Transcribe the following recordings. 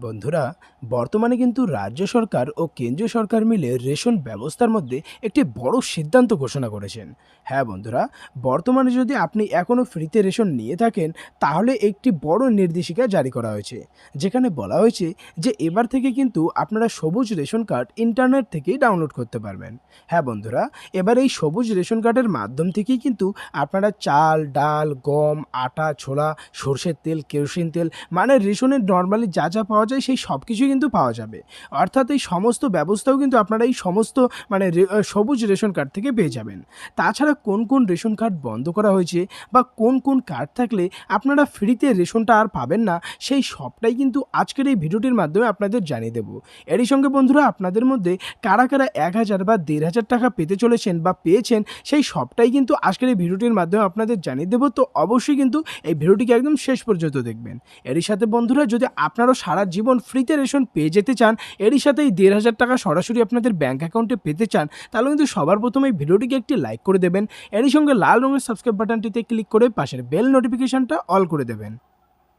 বন্ধুরা, বর্তমানে কিন্তু রাজ্য সরকার ও কেন্দ্রীয় সরকার মিলে রেশন ব্যবস্থার মধ্যে একটি বড় সিদ্ধান্ত ঘোষণা করেছেন। হ্যাঁ বন্ধুরা, বর্তমানে যদি আপনি এখনও ফ্রিতে রেশন নিয়ে থাকেন, তাহলে একটি বড় নির্দেশিকা জারি করা হয়েছে। যেখানে বলা হয়েছে যে, এবার থেকে কিন্তু আপনারা সবুজ রেশন কার্ড ইন্টারনেট থেকেই ডাউনলোড করতে পারবেন। হ্যাঁ বন্ধুরা, এবার এই সবুজ রেশন কার্ডের মাধ্যম থেকেই কিন্তু আপনারা চাল, ডাল, গম, আটা, ছোলা, সর্ষের তেল, কেরোসিন তেল মানে রেশনের নর্মালি যা যা পাওয়া যায় সেই সব কিছুই কিন্তু পাওয়া যাবে। অর্থাৎ এই সমস্ত ব্যবস্থাও কিন্তু আপনারা এই সমস্ত মানে সবুজ রেশন কার্ড থেকে পেয়ে যাবেন। তাছাড়া কোন কোন রেশন কার্ড বন্ধ করা হয়েছে বা কোন কোন কার্ড থাকলে আপনারা ফ্রিতে রেশনটা আর পাবেন না, সেই সবটাই কিন্তু আজকের এই ভিডিওটির মাধ্যমে আপনাদের জানিয়ে দেবো। এরই সঙ্গে বন্ধুরা, আপনাদের মধ্যে কারা কারা এক হাজার বা দেড় হাজার টাকা পেতে চলেছেন বা পেয়েছেন, সেই সবটাই কিন্তু আজকের এই ভিডিওটির মাধ্যমে আপনাদের জানিয়ে দেবো। তো অবশ্যই কিন্তু এই ভিডিওটিকে একদম শেষ পর্যন্ত দেখবেন। এরই সাথে বন্ধুরা, যদি আপনারও সারা জীবন ফ্রিতে রেশন পেয়ে যেতে চান, এরই সাথে এই দেড় হাজার টাকা সরাসরি আপনাদের ব্যাঙ্ক অ্যাকাউন্টে পেতে চান, তাহলে কিন্তু সবার প্রথমে এই ভিডিওটিকে একটি লাইক করে দেবেন। এরই সঙ্গে লাল রঙের সাবস্ক্রাইব বাটনটিতে ক্লিক করে পাশের বেল নোটিফিকেশনটা অল করে দেবেন।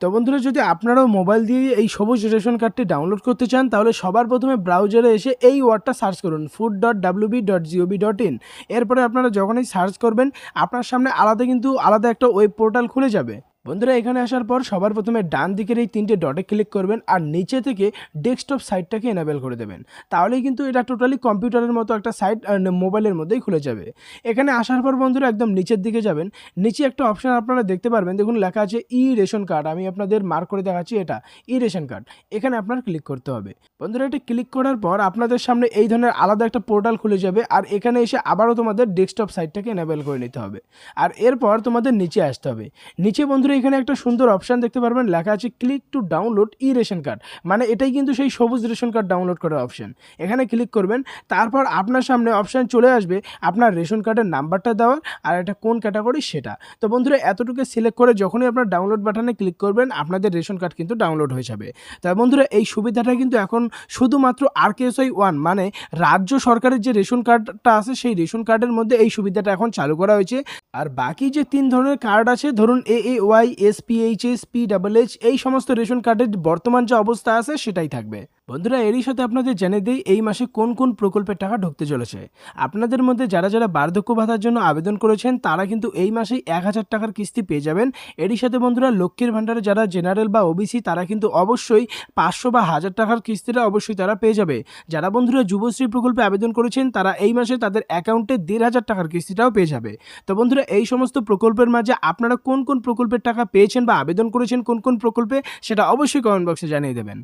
তো বন্ধুরা, যদি আপনারাও মোবাইল দিয়ে এই সবুজ রেশন কার্ডটি ডাউনলোড করতে চান, তাহলে সবার প্রথমে ব্রাউজারে এসে এই ওয়ার্ডটা সার্চ করুন food dot WB dot GOB dot in এরপরে আপনারা যখনই সার্চ করবেন, আপনার সামনে আলাদা কিন্তু আলাদা একটা ওয়েব পোর্টাল খুলে যাবে। বন্ধুরা, এখানে আসার পর সবার প্রথমে ডান দিকের এই তিনটে ডটে ক্লিক করবেন আর নিচে থেকে ডেস্কটপ সাইটটাকে এনাবেল করে দেবেন। তাহলেই কিন্তু এটা টোটালি কম্পিউটারের মতো একটা সাইট মোবাইলের মধ্যেই খুলে যাবে। এখানে আসার পর বন্ধুরা একদম নিচের দিকে যাবেন। নিচে একটা অপশন আপনারা দেখতে পারবেন, দেখুন লেখা আছে ই রেশন কার্ড আমি আপনাদের মার্ক করে দেখাচ্ছি এটা ই রেশন কার্ড এখানে আপনার ক্লিক করতে হবে। বন্ধুরা, এটা ক্লিক করার পর আপনাদের সামনে এই ধরনের আলাদা একটা পোর্টাল খুলে যাবে আর এখানে এসে আবারও তোমাদের ডেস্কটপ সাইটটাকে এনাবেল করে নিতে হবে। আর এরপর তোমাদের নিচে আসতে হবে। নিচে বন্ধুরা এখানে একটা সুন্দর অপশন দেখতে পারবেন। লেখা আছে click to download e ration card মানে এটাই কিন্তু সেই সবুজ রেশন কার্ড ডাউনলোড করার অপশন এখানে ক্লিক করবেন। তারপর আপনার সামনে অপশন চলে আসবে আপনার রেশন কার্ডের নাম্বারটা দেওয়ার আর এটা কোন ক্যাটাগরি সেটা। তো বন্ধুরা, এতটুকু সিলেক্ট করে যখনই আপনার ডাউনলোড বাটনে ক্লিক করবেন, আপনাদের রেশন কার্ড কিন্তু ডাউনলোড হয়ে যাবে। তাই বন্ধুরা, এই সুবিধাটা কিন্তু এখন শুধুমাত্র আর কেএসআই ওয়ান মানে রাজ্য সরকারের যে রেশন কার্ডটা আছে, সেই রেশন কার্ডের মধ্যে এই সুবিধাটা এখন চালু করা হয়েছে। আর বাকি যে তিন ধরনের কার্ড আছে, ধরুন A A Y S P H S P double H এই সমস্ত রেশন কার্ডের বর্তমান যে অবস্থা আছে সেটাই থাকবে। বন্ধুরা, এরই সাথে আপনাদের জেনে দিই, এই মাসে কোন কোন প্রকল্পের টাকা ঢুকতে চলেছে। আপনাদের মধ্যে যারা যারা বার্ধক্য ভাতার জন্য আবেদন করেছেন, তারা কিন্তু এই মাসেই এক হাজার টাকার কিস্তি পেয়ে যাবেন। এরই সাথে বন্ধুরা, লক্ষ্মীর ভাণ্ডারে যারা জেনারেল বা ওবিসি, তারা কিন্তু অবশ্যই পাঁচশো বা হাজার টাকার কিস্তিটা অবশ্যই তারা পেয়ে যাবে। যারা বন্ধুরা যুবশ্রী প্রকল্পে আবেদন করেছেন, তারা এই মাসে তাদের অ্যাকাউন্টে দেড় হাজার টাকার কিস্তিটাও পেয়ে যাবে। তো বন্ধুরা, এই সমস্ত প্রকল্পের মাঝে আপনারা কোন কোন প্রকল্পের টাকা পেয়েছেন বা আবেদন করেছেন, কোন কোন প্রকল্পে, সেটা অবশ্যই কমেন্ট বক্সে জানিয়ে দেবেন।